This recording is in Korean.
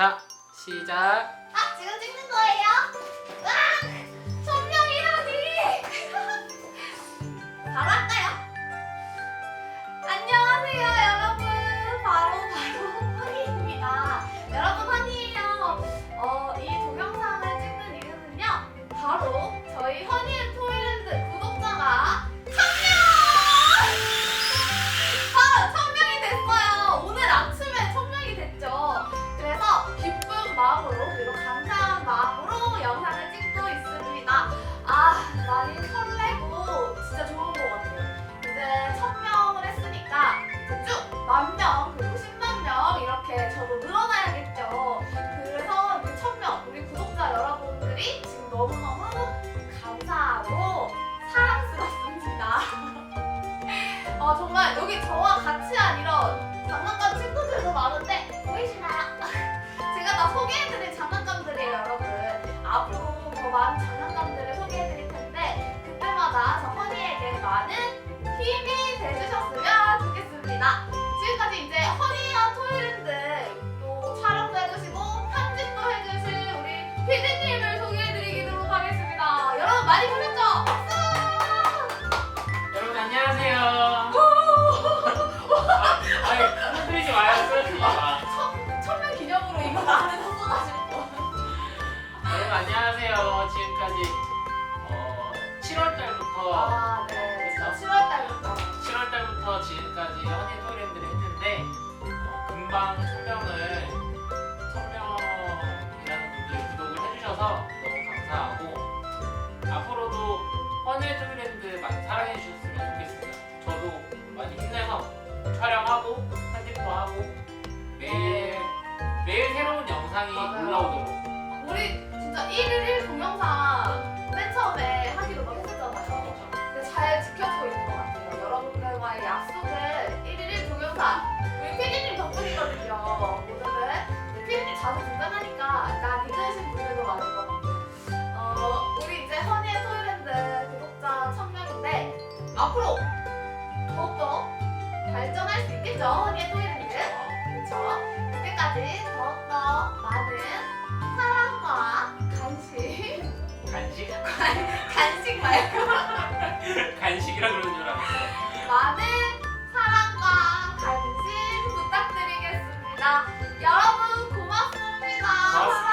자, 시작. 많이 설레고 진짜 좋은 것 같아요. 이제 천 명을 했으니까 이제 쭉 만 명, 그리고 10만 명 이렇게 저도 늘어나야겠죠. 그래서 이제 천 명, 우리 구독자 여러분들이 지금 너무너무 감사하고 사랑스럽습니다. 어, 정말 여기 저와 많은 힘이 돼주셨으면 7월 달부터 지금까지 허니 토이랜드를 했는데 어, 금방 천명을 천명이라는 분들 구독을 해주셔서 너무 감사하고 앞으로도 허니 토이랜드 많이 사랑해 주셨으면 좋겠습니다. 저도 많이 힘내서 촬영하고 편집도 하고 매일 매일 새로운 영상이 맞아요. 올라오도록 우리 진짜 1일 1 동영상 앞으로 더욱더 발전할 수 있겠죠? 언니의 토요일은 그렇죠? 그때까지 더욱더 많은 사랑과 간식. 간식? 간식 말고. 간식이라 그러는 줄 알았어. 많은 사랑과 관심 부탁드리겠습니다. 여러분 고맙습니다. 고맙습니다.